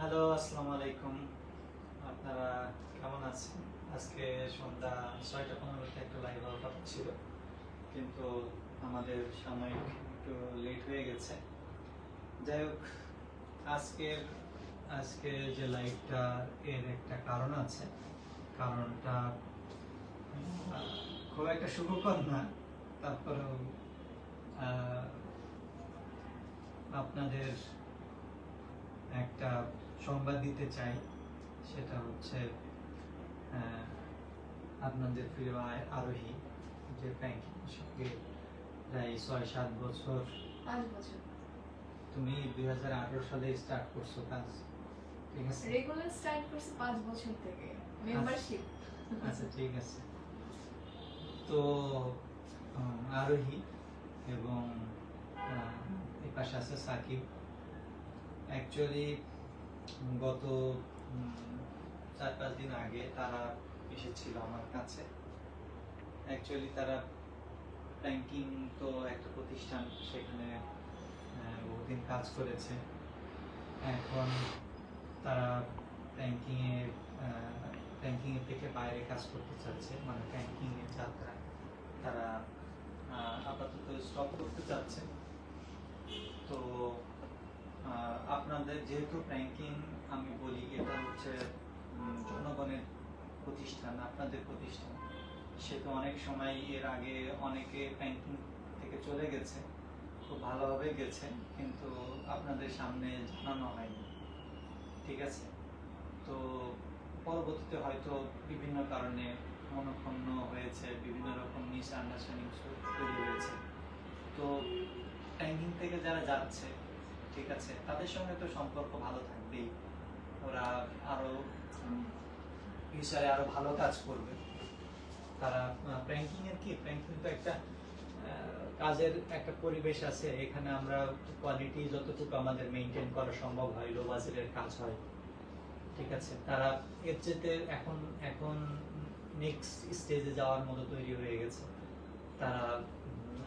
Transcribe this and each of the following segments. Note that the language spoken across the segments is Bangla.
হ্যালো, আসসালামু আলাইকুম। আপনারা কেমন আছেন? আজকে সন্ধ্যা ছয়টা পনেরোতে একটা লাইভ আউট ছিল, কিন্তু আমাদের সাময়িক একটু লেট হয়ে গেছে। যাই হোক, আজকের, আজকে যে লাইভটা এর একটা কারণ আছে। কারণটা খুব একটা সুখকর না। তারপরেও আপনাদের একটা সংবাদ দিতে চাই সেটা হচ্ছে আপনাদের প্রিয় আরোহী যে ব্যাংকিং সঙ্গে প্রায় ছয় সাত বছর তুমি দুই সালে স্টার্ট করছ কাজ ঠিক আছে? রেগুলার স্টার্ট করছে পাঁচ বছর থেকে মেম্বারশিপ আচ্ছা ঠিক আছে। তো আরোহী এবং এই পাশে আছে সাকিব। অ্যাকচুয়ালি গত চার পাঁচ দিন আগে তারা এসেছিল আমার কাছে। অ্যাকচুয়ালি তারা ব্যাংকিং তো একটা প্রতিষ্ঠান সেখানে বহুদিন কাজ করেছে। এখন তারা ব্যাংকিংয়ে ব্যাংকিং এর থেকে বাইরে কাজ করতে চাচ্ছে মানে ব্যাংকিং এর যাত্রা। তারা আপাতত স্টপ করতে চাচ্ছে। তো আপনাদের যেহেতু ব্যাংকিং আমি বলি, এটা হচ্ছে জনগণের প্রতিষ্ঠান, আপনাদের প্রতিষ্ঠান। সে তো অনেক সময় এর আগে অনেকে ব্যাংকিং থেকে চলে গেছে, খুব ভালোভাবে গেছে, কিন্তু আপনাদের সামনে জানানো হয়নি। ঠিক আছে? তো পরবর্তীতে হয়তো বিভিন্ন কারণে মনক্ষুণ্ণ হয়েছে, বিভিন্ন রকম মিস আন্ডারস্ট্যান্ডিং তৈরি হয়েছে। তো ব্যাংকিং থেকে যারা যাচ্ছে ঠিক আছে, তাদের সঙ্গে তো সম্পর্ক ভালো থাকবেই। ওরা আরও ফিউচারে আরও ভালো কাজ করবে। তারা ব্যাংকিং এর কি? ব্যাংকিং তো একটা কাজের একটা পরিবেশ আছে। এখানে আমরা কোয়ালিটি যতটুকু আমাদের মেনটেন করা সম্ভব হয় লো বাজেটের কাজ হয়। ঠিক আছে, তারা এর চেতে এখন এখন নেক্সট স্টেজে যাওয়ার মতো তৈরি হয়ে গেছে। তারা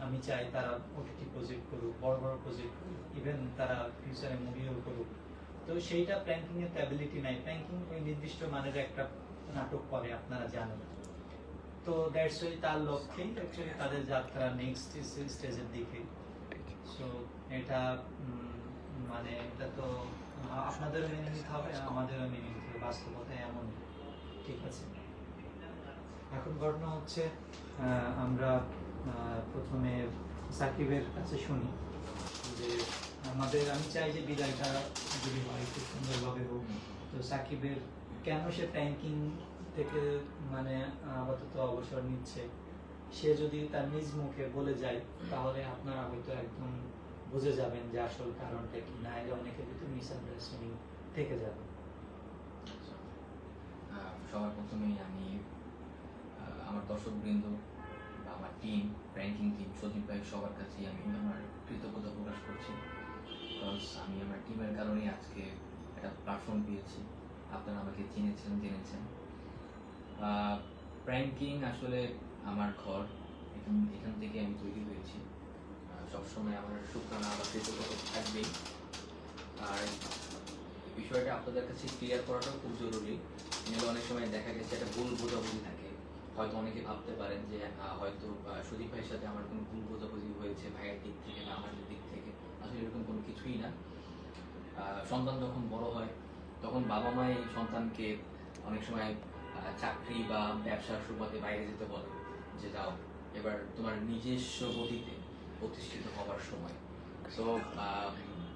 আমি চাই তারা ওটিটি প্রজেক্ট করুক, বড় বড় প্রজেক্ট করুক ইভেন তারা ফিউচারে মুভিও করুক। তো সেইটা প্র্যাঙ্কিং এর অ্যাবিলিটি নাই। প্র্যাঙ্কিং ওই নির্দিষ্ট মানের একটা নাটক করে, আপনারা জানেন। তো দ্যাটস ওই তার লক্ষ্যেই অ্যাকচুয়ালি তাদের যাত্রা নেক্সট স্টেজের দিকে। সো এটা মানে এটা তো আ- আপনাদেরও মেনে নিতে হবে, আমাদেরও মেনে নিতে হবে। বাস্তবতা এমন, ঠিক আছে? এখন ঘটনা হচ্ছে আমরা প্রথমে সাকিবের কাছে শুনি যে, আমাদের, আমি চাই যে বিদায়টা যদি হয়, খুব সুন্দরভাবে হোক। তো সাকিবের কেন সে ট্যাঙ্কিং থেকে মানে আপাতত অবসর নিচ্ছে? সে যদি তার নিজ মুখে বলে যায়, তাহলে আপনারা হয়তো একদম বুঝে যাবেন যে আসল কারণটা কি। না এলে অনেকের ভিতরে মিসআন্ডারস্ট্যান্ডিং থেকে যাবে। সবার প্রথমেই আমি আমার দর্শকবৃন্দ বা আমার টিম র্যাঙ্কিং টিম সজীব ভাই সবার কাছেই আমি আমার কৃতজ্ঞতা প্রকাশ করছি। বিকজ আমি আমার টিমের কারণেই আজকে একটা প্ল্যাটফর্ম পেয়েছি। আপনারা আমাকে চিনেছেন, জেনেছেন। র্যাঙ্কিং আসলে আমার ঘর। এখান এখান থেকে আমি তৈরি হয়েছি। সবসময় আমার শুক্রানা বা কৃতজ্ঞতা থাকবেই। আর বিষয়টা আপনাদের কাছে ক্লিয়ার করাটাও খুব জরুরি। অনেক সময় দেখা গেছে, একটা ভুল বোঝাবুঝি থাকে। হয়তো অনেকে ভাবতে পারেন যে হয়তো সুদীপ ভাইয়ের সাথে আমার কোনো ভুল বোঝাবুঝি হয়েছে, ভাইয়ের দিক থেকে বা আমাদের দিক থেকে। আসলে এরকম কোনো কিছুই না। সন্তান যখন বড় হয়, তখন বাবা মাই সন্তানকে অনেক সময় চাকরি বা ব্যবসার সুবাদে বাইরে যেতে বলে যে, যাও, এবার তোমার নিজস্ব গতিতে প্রতিষ্ঠিত হবার সময়। তো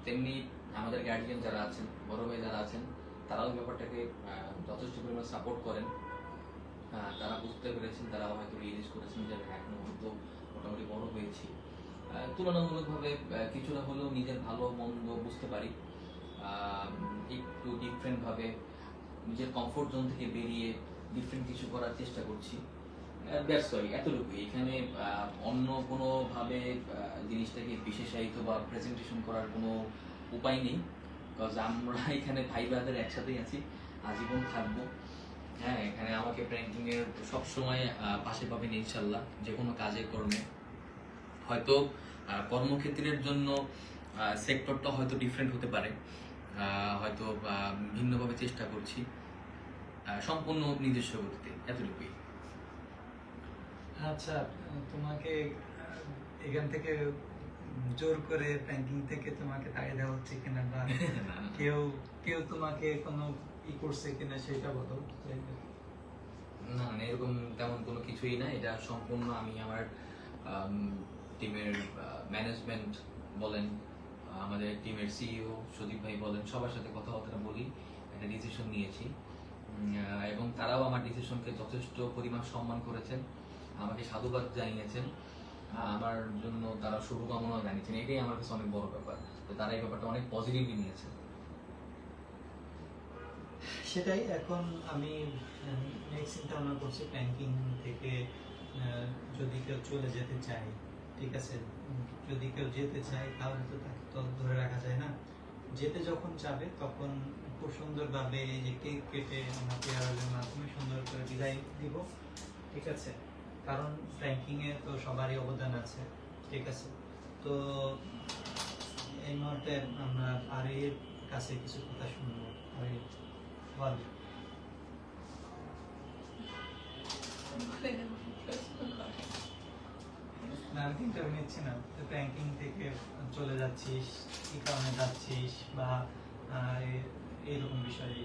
তেমনি আমাদের গার্ডিয়ান যারা আছেন, বড় ভাই যারা আছেন, তারাও ব্যাপারটাকে যথেষ্ট পরিমাণ সাপোর্ট করেন। তারা বুঝতে পেরেছেন, তারা হয়তো রিয়েলাইজ করেছেন যে এখনও তো মোটামুটি বড় হয়েছি। তুলনামূলকভাবে কিছুটা হলেও নিজের ভালো মন্দ বুঝতে পারি। একটু ডিফারেন্টভাবে নিজের কমফোর্ট জোন থেকে বেরিয়ে ডিফারেন্ট কিছু করার চেষ্টা করছি। দ্যাটস ওয়াই এতটুকুই। এখানে অন্য কোনোভাবে জিনিসটাকে বিশেষায়িত বা প্রেজেন্টেশন করার কোনো উপায় নেই। বিকজ আমরা এখানে ভাই ব্রাদার একসাথেই আছি, আজীবন থাকব। হ্যাঁ এখানে আমাকে প্র্যাঙ্কিং এর সবসময় পাশে পাবেন ইনশাল্লাহ যে কোনো কাজে কর্মে। হয়তো কর্মক্ষেত্রের জন্য সেক্টরটা হয়তো ডিফারেন্ট হতে পারে। হয়তো ভিন্নভাবে চেষ্টা করছি। সম্পূর্ণ নিজস্ব গতিতে এতটুকুই। আচ্ছা তোমাকে এখান থেকে জোর করে ব্যাংকিং থেকে তোমাকে তাড়িয়ে দেওয়া হচ্ছে কিনা বা কেউ কেউ তোমাকে কোনো ই করছে কিনা সেটা বলো না। এরকম তেমন কোনো কিছুই না। এটা সম্পূর্ণ আমি আমার টিমের ম্যানেজমেন্ট বলেন, আমাদের টিমের সিইও সুদীপ ভাই বলেন, সবার সাথে কথাবার্তা বলি, একটা ডিসিশন নিয়েছি। এবং তারাও আমার ডিসিশনকে যথেষ্ট পরিমাণ সম্মান করেছেন, আমাকে সাধুবাদ জানিয়েছেন। আমার জন্য তারা শুভকামনা জানিয়েছেন। এটাই আমার কাছে অনেক বড় ব্যাপার তো তারা এই ব্যাপারটা অনেক পজিটিভলি নিয়েছেন। সেটাই এখন আমি নেক্সট চিন্তা ভাবনা করছি ব্যাংকিং থেকে যদি কেউ চলে যেতে চায়, ঠিক আছে? যদি কেউ যেতে চায়, তাহলে তো তাকে তো ধরে রাখা যায় না। যেতে যখন যাবে তখন খুব সুন্দরভাবে এই যে কেক কেটে আমরা পেয়ারের মাধ্যমে সুন্দর করে বিদায় দিব, ঠিক আছে? কারণ ব্যাংকিংয়ে তো সবারই অবদান আছে, ঠিক আছে? তো এই মুহূর্তে আমরা আরের কাছে কিছু কথা শুনব আরে বল না আমি ইন্টারভিউ নিচ্ছি না। ব্যাংকিং থেকে চলে যাচ্ছিস কি কারণে যাচ্ছিস বা এইরকম বিষয়ে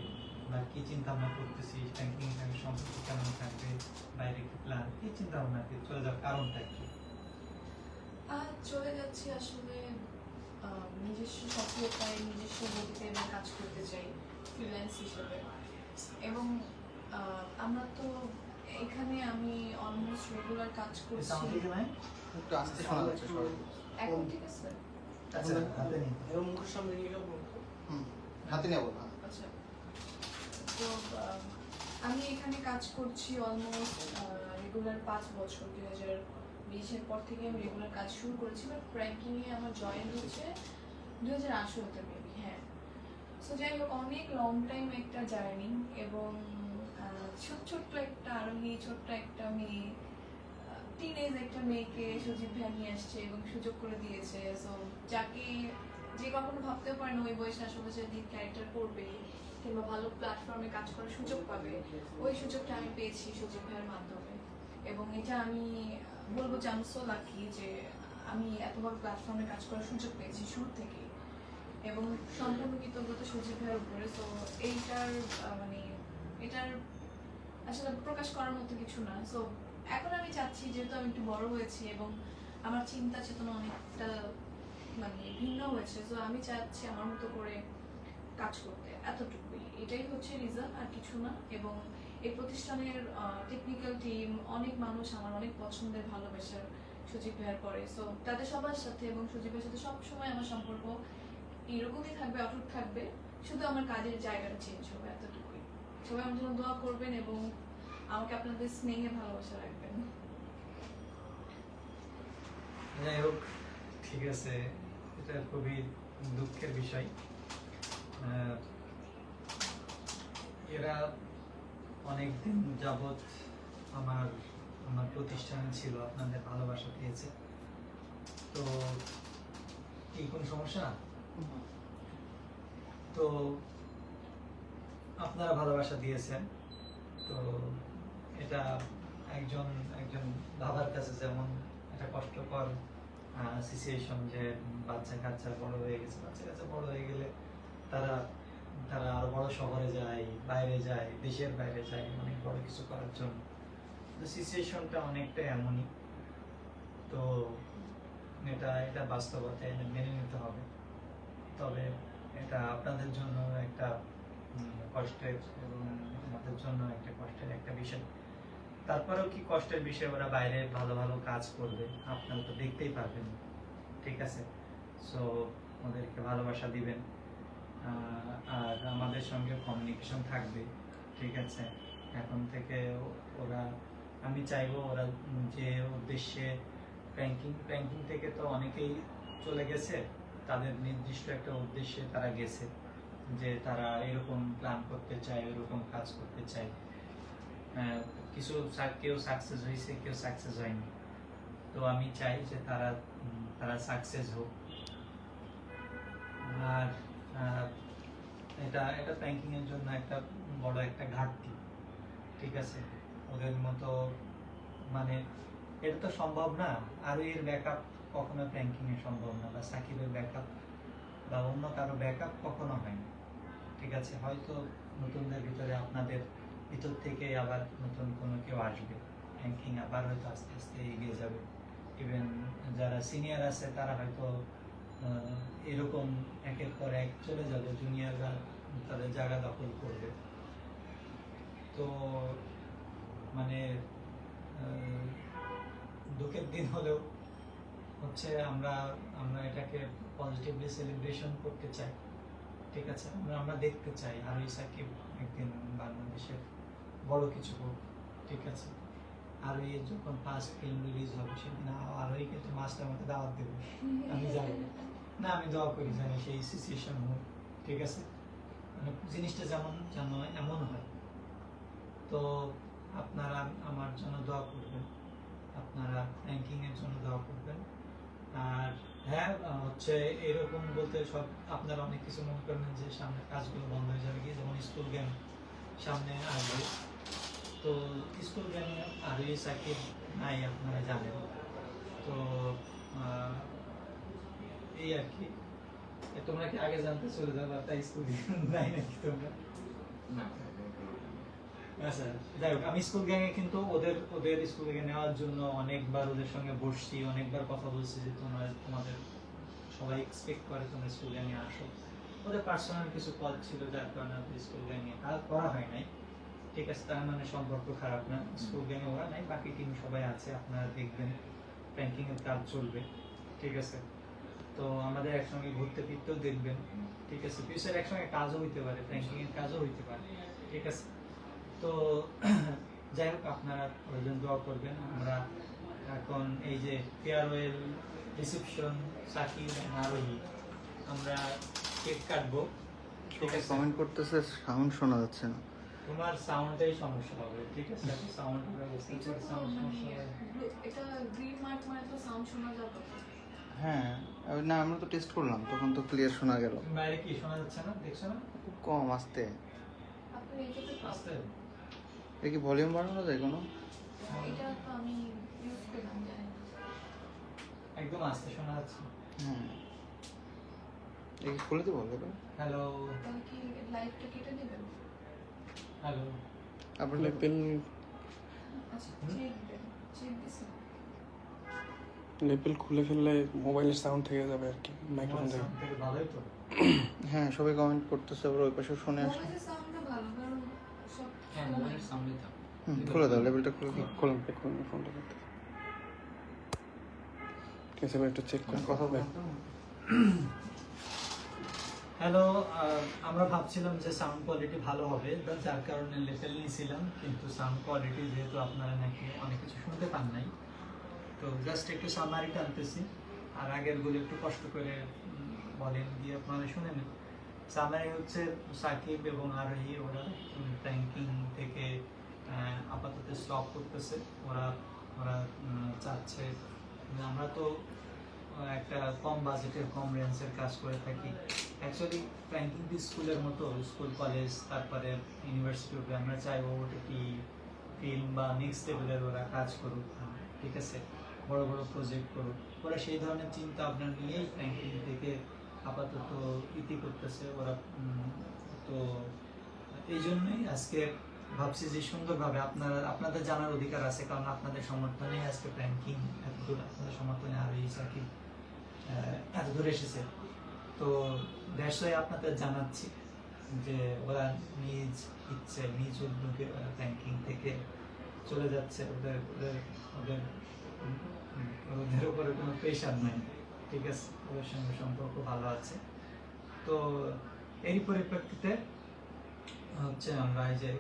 বা কি চিন্তা ভাবনা করতেছিস? ব্যাংকিং এর সম্পর্ক কেমন থাকবে? বাইরে কি প্ল্যান কি চিন্তা ভাবনা চলে যাওয়ার কারণটা কি? আজ চলে যাচ্ছি আসলে আহ, নিজস্ব সক্রিয়তায় নিজস্ব গতিতে আমি কাজ করতে চাই। ফ্রিল্যান্স হিসেবে। এবং আমরা তো এখানে আমি অলমোস্ট রেগুলার কাজ করছি। একটু আস্তে শোনা যাচ্ছে এখন ঠিক আছে। আচ্ছা হাতে নিয়ে এরকম মুখের সামনে নিয়ে যাব হুম হাতে নেব না আচ্ছা। তো আমি এখানে কাজ করছি অলমোস্ট রেগুলার পাঁচ বছর দুই হাজার বিশের পর থেকে আমি রেগুলার কাজ শুরু করেছি। বাট র্যাঙ্কিংয়ে আমার জয়েন হচ্ছে? দুই হাজার আঠেরোতে। সো যাই হোক, অনেক লং টাইম একটা জার্নি এবং ছোট, ছোট্ট একটা আরোহী, ছোট্ট একটা মেয়ে টিনেজ একটা মেয়েকে সুজিত ভাই নিয়ে আসছে এবং সুযোগ করে দিয়েছে। সো যাকে যে কখনো ভাবতেও পারে না ওই বয়সে আসলে যে লিড ক্যারেক্টার করবে কিংবা ভালো প্ল্যাটফর্মে কাজ করার সুযোগ পাবে। ওই সুযোগটা আমি পেয়েছি সুজিত ভাইয়ের মাধ্যমে। এবং এটা আমি বলব যে আমি সো লাকি যে আমি এত বড় প্ল্যাটফর্মে কাজ করার সুযোগ পেয়েছি শুরু থেকেই। এবং সম্পূর্ণ কৃতজ্ঞতা সুজিত ভাইয়ের উপরে। তো এইটার মানে এটার আসলে প্রকাশ করার মতো কিছু না। সো এখন আমি চাচ্ছি, যেহেতু আমি একটু বড় হয়েছি এবং আমার চিন্তা চেতনা অনেকটা মানে ভিন্ন হয়েছে তো আমি চাচ্ছি আমার মতো করে কাজ করতে। এতটুকুই। এটাই হচ্ছে রিজন আর কিছু না। এবং এই প্রতিষ্ঠানের টেকনিক্যাল টিম অনেক মানুষ আমার অনেক পছন্দের, ভালোবাসার সজীব ভাইয়ের পরে। সো তাদের সবার সাথে এবং সজীব ভাইয়ের সাথে সবসময় আমার সম্পর্ক এরকমই থাকবে, অটুট থাকবে, শুধু আমার কাজের জায়গাটা চেঞ্জ হবে এতটুকুই। সবাই আমার জন্য দোয়া করবেন এবং আমাকে আপনাদের স্নেহে ভালোবাসা রাখবেন। যাই হোক, ঠিক আছে, এটা খুবই দুঃখের বিষয়। এরা অনেক দিন যাবৎ আমার আমার প্রতিষ্ঠানে ছিল, আপনাদের ভালোবাসা পেয়েছে। তো কি কোন সমস্যা? তো আপনারা ভালোবাসা দিয়েছেন। তো এটা একজন একজন বাবার কাছে যেমন একটা কষ্টকর সিচুয়েশন যে বাচ্চা কাচ্চা বড় হয়ে গেছে, বাচ্চা কাচ্চা বড় হয়ে গেলে তারা তারা আরও বড় শহরে যায়, বাইরে যায়, দেশের বাইরে যায়, অনেক বড় কিছু করার জন্য। তো সিচুয়েশনটা অনেকটা এমনই। তো এটা এটা বাস্তবতা মেনে নিতে হবে। তবে এটা আপনাদের জন্য একটা কষ্টের এবং আমাদের জন্য একটা কষ্টের একটা বিষয়। তারপরেও কি কষ্টের বিষয় ওরা বাইরে ভালো ভালো কাজ করবে, আপনারা তো দেখতেই পারবেন, ঠিক আছে? সো ওদেরকে ভালোবাসা দিবেন। আর আমাদের সঙ্গে কমিউনিকেশন থাকবে, ঠিক আছে? এখন থেকে ওরা, আমি চাইব ওরা যে উদ্দেশ্যে ব্যাংকিং ব্যাংকিং থেকে তো অনেকেই চলে গেছে। তাদের নির্দিষ্ট একটা উদ্দেশ্যে তারা গেছে যে তারা এরকম প্ল্যান করতে চায়, এরকম কাজ করতে চায়। কিছু কেউ সাকসেস হয়েছে, কেউ সাকসেস হয়নি। তো আমি চাই যে তারা তারা সাকসেস হোক। আর এটা এটা এর জন্য একটা বড় একটা ঘাটতি, ঠিক আছে? ওদের মতো মানে এটা তো সম্ভব না। আর এর ব্যাকআপ কখনো এ সম্ভব না বা সাকিবের ব্যাকআপ বা অন্য কারও ব্যাকআপ কখনো হয় না ঠিক আছে? হয়তো নতুনদের ভিতরে আপনাদের ভিতর থেকে আবার নতুন কোনো কেউ আসবে। র্যাঙ্কিং আবার হয়তো আস্তে আস্তে এগিয়ে যাবে। ইভেন যারা সিনিয়র আছে, তারা হয়তো এরকম একের পর এক চলে যাবে। জুনিয়ররা তাদের জায়গা দখল করবে। তো মানে দুঃখের দিন হলেও হচ্ছে আমরা আমরা এটাকে পজিটিভলি সেলিব্রেশন করতে চাই, ঠিক আছে? আমরা আমরা দেখতে চাই আর সাকিব একদিন বাংলাদেশের বড় কিছু হোক, ঠিক আছে? আর ওই যখন ফার্স্ট ফিল্ম রিলিজ হবে সেদিন আর ওই কিন্তু মাস্টার আমাকে দাওয়াত দেবে, আমি যাব না, আমি দোয়া করি জানি সেই সিচুয়েশন হোক, ঠিক আছে? মানে জিনিসটা যেমন, যেন এমন হয়। তো আপনারা আমার জন্য দোয়া করবেন, আপনারা র্যাঙ্কিং এর জন্য দোয়া করবেন। আর হ্যাঁ হচ্ছে এরকম বলতে সব আপনারা অনেক কিছু মনে করবেন যে সামনে কাজগুলো বন্ধ হয়ে যাবে কি? যেমন স্কুল গেম সামনে আসবে। তো স্কুল গেমে আর এই সাকিব নাই আপনারা জানেন। তো এই আর কি। তোমরা কি আগে জানতে চলে যাবে তাই স্কুল নাই নাকি তোমরা? না। যাই হোক, আমি স্কুল গ্যাংয়ে কিন্তু ওদের ওদের স্কুল গ্যাংয়ে নেওয়ার জন্য অনেকবার ওদের সঙ্গে বসছি, অনেকবার কথা বলছি যে তোমরা, তোমাদের সবাই এক্সপেক্ট করে তোমরা স্কুল গ্যাংয়ে আসো। ওদের পার্সোনাল কিছু কল ছিল, যার কারণে স্কুল গ্যাংয়ে কাজ করা হয় নাই। ঠিক আছে, তার মানে সম্পর্ক খারাপ না। স্কুল গ্যাংয়ে ওরা নাই, বাকি টিম সবাই আছে, আপনারা দেখবেন ব্যাংকিং এর কাজ চলবে। ঠিক আছে? তো আমাদের একসঙ্গে ঘুরতে ফিরতেও দেখবেন। ঠিক আছে ফিউচার একসঙ্গে কাজও হইতে পারে ব্যাংকিং এর কাজও হইতে পারে। ঠিক আছে? তো যাই হোক আপনারা প্রয়োজন দোয়া করবেন। আমরা এখন এই যে ফেয়ারওয়েল রিসেপশন সাকিব আরোহী আমরা কেক কাটবো। ঠিক আছে? কমেন্ট করতেছে সাউন্ড শোনা যাচ্ছে না। তোমার সাউন্ডটাই সমস্যা হবে ঠিক আছে? সাউন্ড এটা সাউন্ড সমস্যা এটা গ্রিন মার্ক মানে তো সাউন্ড শোনা যাবে। হ্যাঁ না আমরা তো টেস্ট করলাম তখন তো ক্লিয়ার শোনা গেল। বাইরে কি শোনা যাচ্ছে না? দেখছ না? খুব কম আসতে। আপনি আস্তে। এ কি ভলিউম বাড়ানো যায় কোনো? এটা তো আমি ইউজ করলাম জানি একদম আস্তে শোনা যাচ্ছে। হ্যাঁ এ কি খুলে দেবো এবার হ্যালো তাহলে কি লাইভটা কেটে নেবেন হ্যালো আপনার লেপেল আচ্ছা হুম? চেক দেন চেক দিছি। লেপেল খুলে ফেললে মোবাইলের সাউন্ড থেকে যাবে আর কি মাইক্রোফোন থেকে। ভালোই তো। হ্যাঁ সবাই কমেন্ট করতেছে আবার ওই পাশে শুনে আসে মোবাইলের সাউন্ডটা ভালো কারণ সব হ্যাঁ মোবাইলের সামনে থাক। খুলে দাও লেভেলটা খুলে দাও। খুলুন করুন ফোনটা করতে। ঠিক আছে একটু চেক করুন কথা বলতো হ্যালো আমরা ভাবছিলাম যে সাউন্ড কোয়ালিটি ভালো হবে যার কারণে লেভেল নিয়েছিলাম কিন্তু সাউন্ড কোয়ালিটি যেহেতু আপনারা নাকি অনেক কিছু শুনতে পান নাই তো জাস্ট একটু সামারি টানতেছি। আর আগেরগুলো একটু কষ্ট করে বলেন দিয়ে আপনারা শুনে নেন। সামারি হচ্ছে সাকিব এবং আরোহী, ওরা ট্যাঙ্কিং থেকে আপাতত স্টপ করতেছে। ওরা ওরা চাচ্ছে, আমরা তো একটা কম বাজেটের কম রেঞ্জের কাজ করে থাকি। অ্যাকচুয়ালি ব্যাংকিং স্কুলের মতো স্কুল কলেজ তারপরে ইউনিভার্সিটি আমরা চাই ওটিটি ফিল্ম বা নেক্সট লেভেলের ওরা কাজ করুক। ঠিক আছে, বড় বড় প্রজেক্ট করুক। ওরা সেই ধরনের চিন্তা ভাবনা নিয়েই ব্যাংকিং থেকে আপাতত ইতি করতেছে ওরা তো এই জন্যই আজকে ভাবছি যে সুন্দরভাবে আপনারা আপনাদের জানার অধিকার আছে কারণ আপনাদের সমর্থনেই আজকে ব্যাংকিং এতদূর আপনাদের সমর্থনে আর এই সাকিব আহ, এত দূর এসেছে। তো দেশে আপনাদের জানাচ্ছি যে ওরা নিজ ইচ্ছে নিজ উদ্যোগে ব্যাংকিং থেকে চলে যাচ্ছে। ওদের ওদের ওদের ওদের উপরে কোনো প্রেশার নাই। ঠিক আছে ওদের সঙ্গে সম্পর্ক ভালো আছে। তো এরই পরিপ্রেক্ষিতে হচ্ছে আমরা এই যে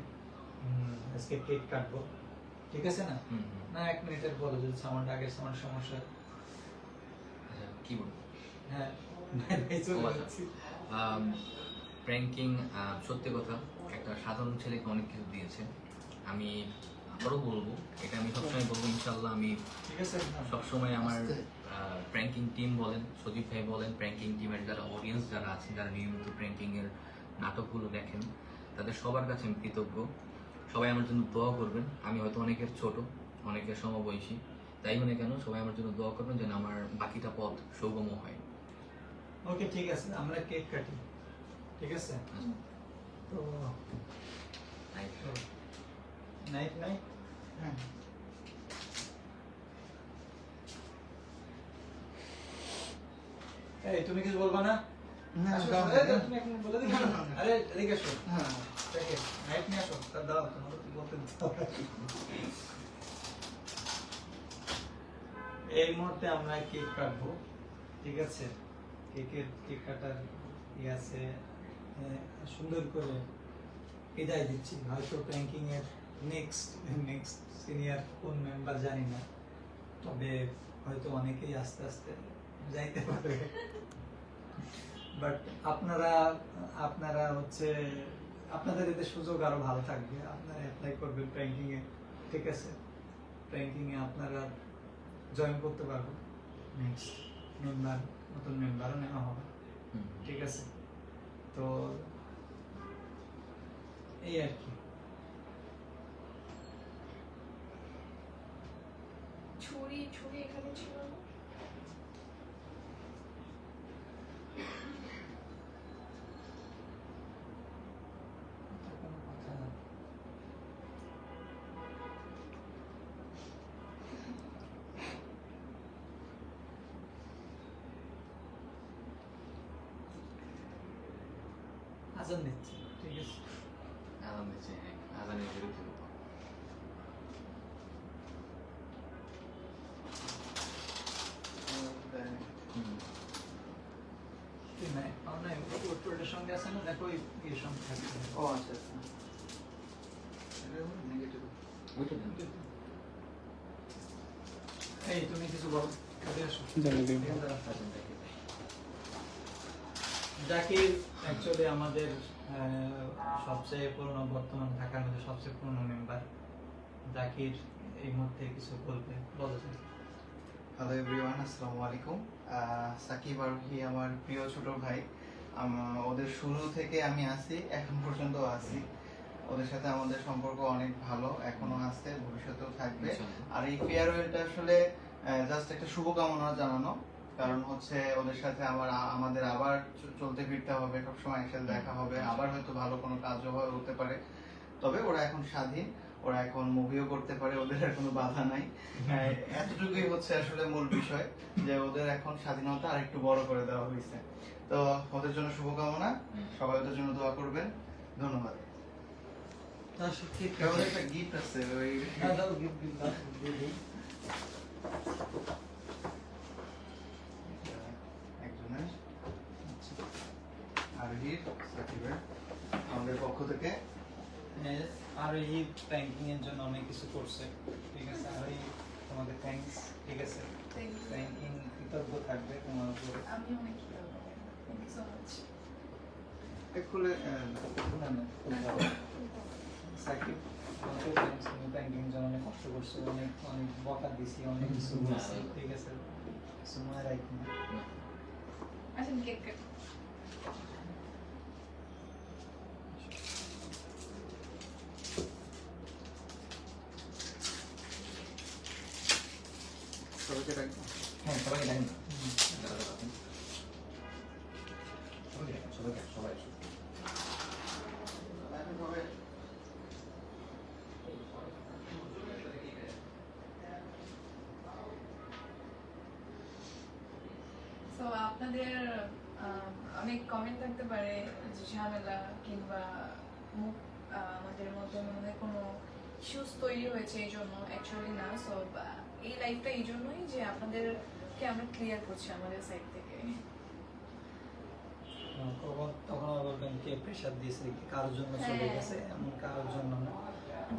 আজকে কেক কাটবো ঠিক আছে না? হুম হুম। না এক মিনিটের বলো যদি সাউন্ড আগের সাউন্ড সমস্যা হয়। আচ্ছা কি বলব? হ্যাঁ ও আচ্ছা। প্র্যাঙ্কিং সত্যি কথা একটা সাধারণ ছেলেকে অনেক কিছু দিয়েছে। আমি আবারও বলব এটা আমি সবসময় বলব ইনশাল্লাহ আমি ঠিক আছে সবসময় আমার। প্র্যাঙ্কিং টিম বলেন সজীব ভাই বলেন প্র্যাঙ্কিং টিমের যারা অডিয়েন্স যারা আছে যারা নিয়মিত প্র্যাঙ্কিং এর নাটকগুলো দেখেন তাদের সবার কাছে আমি কৃতজ্ঞ। সবাই আমার জন্য দোয়া করবেন। আমি হয়তো অনেকের ছোট অনেকের সমবয়সী। তাই মনে কেন সবাই আমার জন্য দোয়া করবেন যেন আমার বাকিটা পথ সুগম হয়। ওকে ঠিক আছে আমরা কেক কাটি। ঠিক আছে? তো নাইট নাইট হ্যাঁ। এই তুমি কিছু বলবা না? আরে, এদিকে আসো। হ্যাঁ। নাইট নিয়ে আসো। তা দাও তোমার বলতে এই মুহূর্তে আমরা কেক কাটবো ঠিক আছে? কেকের কেক কাটার ই আছে। সুন্দর করে বিদায় দিচ্ছি। হয়তো ব্যাংকিং এর নেক্সট নেক্সট সিনিয়র কোন মেম্বার জানি না। তবে হয়তো অনেকেই আস্তে আস্তে যাইতে পারে বাট আপনারা আপনারা হচ্ছে আপনাদের এতে সুযোগ আরও ভালো থাকবে। আপনারা অ্যাপ্লাই করবেন ব্যাংকিং এ ঠিক আছে? ব্যাংকিং এ আপনারা জয়েন করতে পারবেন। নেক্সট মেম্বার নতুন মেম্বারও নেওয়া হবে। ঠিক আছে? তো এই আর কি। ছুরি ছুরি এখানে ছিল না তো কোনো কথা না। আজান দিচ্ছি ঠিক আছে আজান দিচ্ছে হ্যাঁ আজানের বিরুদ্ধে সঙ্গে আছে না দেখো এই- সঙ্গে থাকছে ও আচ্ছা আচ্ছা নেগেটিভ ওইটা এই তুমি কিছু বলো কাজে আসো জানি। জাকির অ্যাকচুয়ালি আমাদের সবচেয়ে পুরনো বর্তমান ঢাকার মধ্যে সবচেয়ে পুরনো মেম্বার জাকির এই মুহূর্তে কিছু বলবে বলো হ্যালো এভরিওয়ান আসসালামু আলাইকুম। সাকিব আরোহী আমার প্রিয় ছোট ভাই। ওদের শুরু থেকে আমি আছি এখন পর্যন্ত আছি। ওদের সাথে আমাদের সম্পর্ক অনেক ভালো এখনও আছে ভবিষ্যতেও থাকবে। আর এই ফেয়ারওয়েলটা আসলে জাস্ট একটা শুভকামনা জানানো। কারণ হচ্ছে ওদের সাথে আমার আমাদের আবার চলতে ফিরতে হবে সবসময় একসাথে দেখা হবে। আবার হয়তো ভালো কোনো কাজও হয়- হতে পারে। তবে ওরা এখন স্বাধীন ওরা এখন মুভিও করতে পারে ওদের আর কোনো বাধা নাই। এতটুকুই হচ্ছে আসলে মূল বিষয় যে ওদের এখন স্বাধীনতা আর একটু বড় করে দেওয়া হয়েছে। তো ওদের জন্য শুভকামনা। সবাই ওদের জন্য দোয়া করবেন। ধন্যবাদ। একটা গিফট আছে ওই হ্যাঁ, দাও, give, give, দাও, দিয়ে দিই। একজনের আচ্ছা। আরহির সাকিবের আমাদের পক্ষ থেকে এ, আর এই ব্যাংকিং এর জন্য অনেক কিছু করছে। ঠিক আছে আর এই তোমাদের থ্যাঙ্কস ঠিক আছে? ব্যাংকিং কৃতজ্ঞ থাকবে তোমার উপরে। আমি অনেক থ্যাংক ইউ সো মাচ খুলে না, না, সাকিব তোমাকে thanks, তুমি ব্যাংকিং জন্য অনেক কষ্ট করছ অনেক অনেক বকা দিছি অনেক কিছু বলছি ঠিক আছে? সময় রাখি না। আসেন কেক কাটি সবাইকে রাখব হ্যাঁ। সবাই আপনাদের আহ, অনেক কমেন্ট থাকতে পারে যে ঝামেলা কিংবা মুখ আমাদের মধ্যে মনে হয় কোনো ইস্যুস তৈরি হয়েছে এই জন্য অ্যাকচুয়ালি না সো এই লাইফটা এই জন্যই যে আপনাদেরকে আমরা ক্লিয়ার করছি আমাদের সাইড থেকে। তখন তখন আবার ব্যাংকে প্রেশার দিয়েছে কি কারোর জন্য চলে হ্যাঁ। গেছে এমন কারোর জন্য না।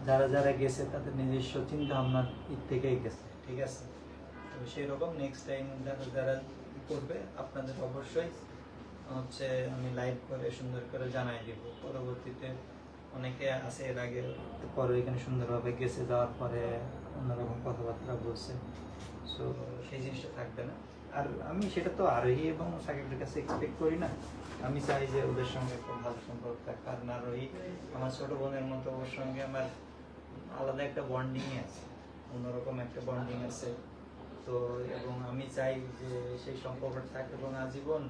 যারা যারা গেছে তাদের নিজস্ব চিন্তা ভাবনার দিক থেকেই গেছে ঠিক আছে? তো সেই রকম নেক্সট টাইম যারা যারা করবে আপনাদের অবশ্যই হচ্ছে আমি লাইভ করে সুন্দর করে জানাই দিব। পরবর্তীতে অনেকে আছে এর আগে পরে এখানে সুন্দরভাবে গেছে যাওয়ার পরে অন্যরকম কথাবার্তা বলছে। সো সেই জিনিসটা থাকবে না। আর আমি সেটা তো আরোহী এবং সাকিবের কাছে এক্সপেক্ট করি না। আমি চাই যে ওদের সঙ্গে খুব ভালো সম্পর্ক থাক। কারণ আরোহী আমার ছোট বোনের মতো, ওর সঙ্গে আমার আলাদা একটা বন্ডিং আছে। অন্যরকম একটা বন্ডিং আছে। তো, এবং আমি চাই যে সেই সম্পর্কটা থাক এবং আজীবন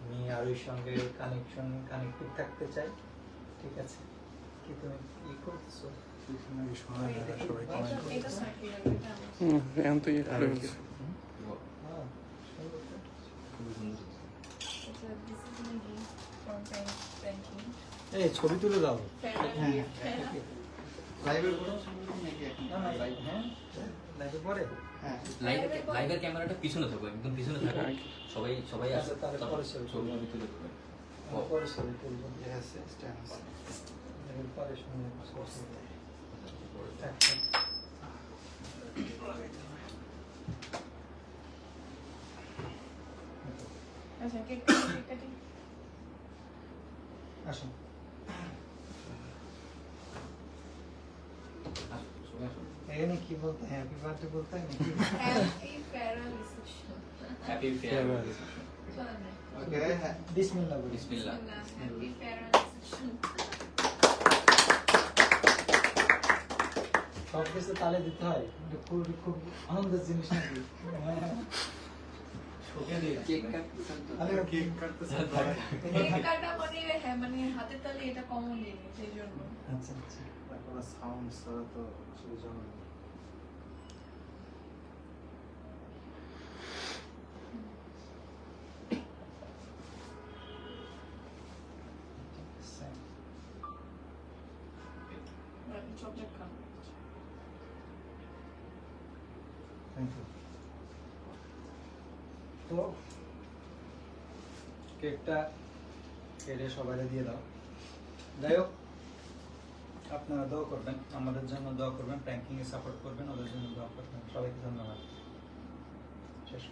আমি আরোহীর সঙ্গে কানেকশন কানেক্টেড থাকতে চাই। ঠিক আছে? কি তুমি কি করতেছো? এখন তো এই ছবি তুলে দাও। হ্যাঁ, লাইভের হ্যাঁ হ্যাঁ ক্যামেরাটা পিছনে থাকো একদম পিছনে থাকো। সবাই সবাই আসে আচ্ছা, তাহলে পরে ছবি তুলে দেবো। পরে ছবি তুলবো। Yes. পরে শুনে আচ্ছা কেক কেক কাটি আসুন আসো, সবাই আসো এখানে কি বলতে হ্যাপি বার্থডে বলতে হয় নাকি happy farewell reception happy Farewell. Farewell চলো না Okay, হ্যাঁ। বিসমিল্লাহ বলি বিসমিল্লাহ হ্যাপি ফেয়ারওয়েল রিসেপশন সব কিছু তালে দিতে হয়। খুব খুব আনন্দের জিনিস নাকি? হ্যাঁ। কেক কাটতেছেন তো। আরে কেক কাটতেছেন কেক কাটা মানে হ্যাঁ মানে হাতে তালে এটা কমন জিনিস এই জন্য। আচ্ছা আচ্ছা। সাউন্ড ছাড়া তো সেই জন্য চকলেট খান থ্যাংক ইউ তো কেকটা কেটে সবাই দিয়ে দাও। যাই হোক আপনারা দোয়া করবেন, আমাদের জন্য দোয়া করবেন প্র্যাঙ্কিংয়ে সাপোর্ট করবেন, ওদের জন্য দোয়া করবেন। সবাইকে ধন্যবাদ। শেষ